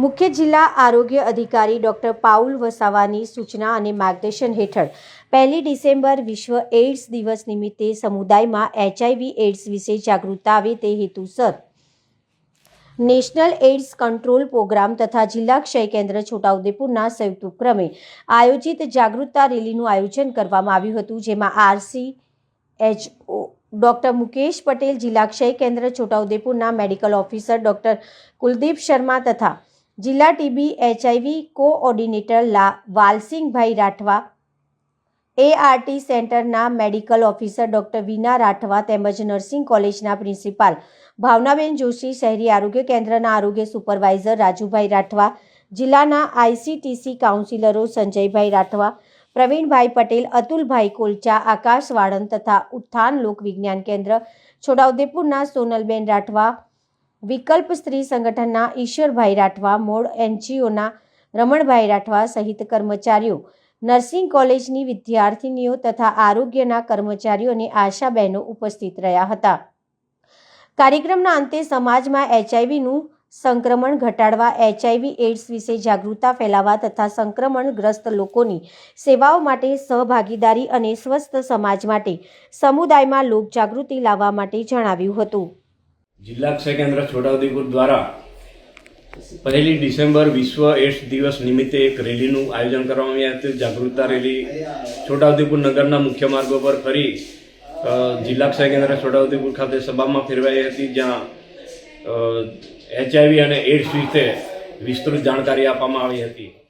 મુખ્ય જિલ્લા આરોગ્ય અધિકારી ડોક્ટર પાઉલ વસાવાની સૂચના અને માર્ગદર્શન હેઠળ પહેલી ડિસેમ્બર વિશ્વ એઇડ્સ દિવસ નિમિત્તે સમુદાયમાં એચઆઈવી એઇડ્સ વિશે જાગૃતતા આવે તે હેતુસર. નેશનલ એઇડ્સ કંટ્રોલ પ્રોગ્રામ તથા જિલ્લા ક્ષય કેન્દ્ર છોટાઉદેપુરના સંયુક્ત ઉપક્રમે આયોજિત જાગૃતતા રેલીનું આયોજન કરવામાં આવ્યું હતું, જેમાં RC, HO, doctor Mukesh Patel જિલ્લા ક્ષય કેન્દ્ર છોટાઉદેપુરના medical officer doctor Kuldeep Sharma તથા જિલ્લા ટીબી એચઆઈવી કોઓર્ડિનેટર લા વાલસિંગભાઈ રાઠવા, એઆરટી સેન્ટરના medical officer doctor Veena Rathwa તેમજ નર્સિંગ કોલેજના પ્રિન્સિપાલ ભાવનાબેન જોશી, શહેરી આરોગ્ય કેન્દ્રના આરોગ્ય સુપરવાઇઝર રાજુભાઈ રાઠવા, જિલ્લાના આઈસીટીસી કાઉન્સિલરો સંજયભાઈ રાઠવા, પ્રવીણભાઈ પટેલ, અતુલભાઈ કોલચા, આકાશ વાળંદ તથા ઉત્થાન લોક વિજ્ઞાન કેન્દ્ર, છોટાઉદેપુરના સોનલબેન રાઠવા વિકલ્પ સ્ત્રી સંગઠનના ઈશ્વરભાઈ રાઠવા, મોડ એનજીઓના રમણભાઈ રાઠવા સહિત કર્મચારીઓ, નર્સિંગ કોલેજની વિદ્યાર્થિનીઓ તથા આરોગ્યના કર્મચારીઓ અને આશા બહેનો ઉપસ્થિત રહ્યા હતા. કાર્યક્રમના અંતે સમાજમાં એચઆઈવીનું સંક્રમણ ઘટાડવા, એચઆઈવી એડ્સ વિશે જાગૃતતા ફેલાવવા તથા સંક્રમણગ્રસ્ત લોકોની સેવાઓ માટે સહભાગીદારી અને સ્વસ્થ સમાજ માટે સમુદાયમાં લોકજાગૃતિ લાવવા માટે જણાવ્યું હતું. જિલ્લા ક્ષય કેન્દ્ર છોટાઉદેપુર દ્વારા પહેલી ડિસેમ્બર વિશ્વ એડ્સ દિવસ નિમિત્તે એક રેલીનું આયોજન કરવામાં આવ્યું હતું. જાગૃતતા રેલી છોટાઉદેપુર નગરના મુખ્ય માર્ગો પર ફરી જિલ્લા ક્ષય કેન્દ્ર છોટાઉદેપુર ખાતે સભામાં ફેરવાઈ હતી, જ્યાં એચઆઈવી અને એડ્સ વિશે વિસ્તૃત જાણકારી આપવામાં આવી હતી.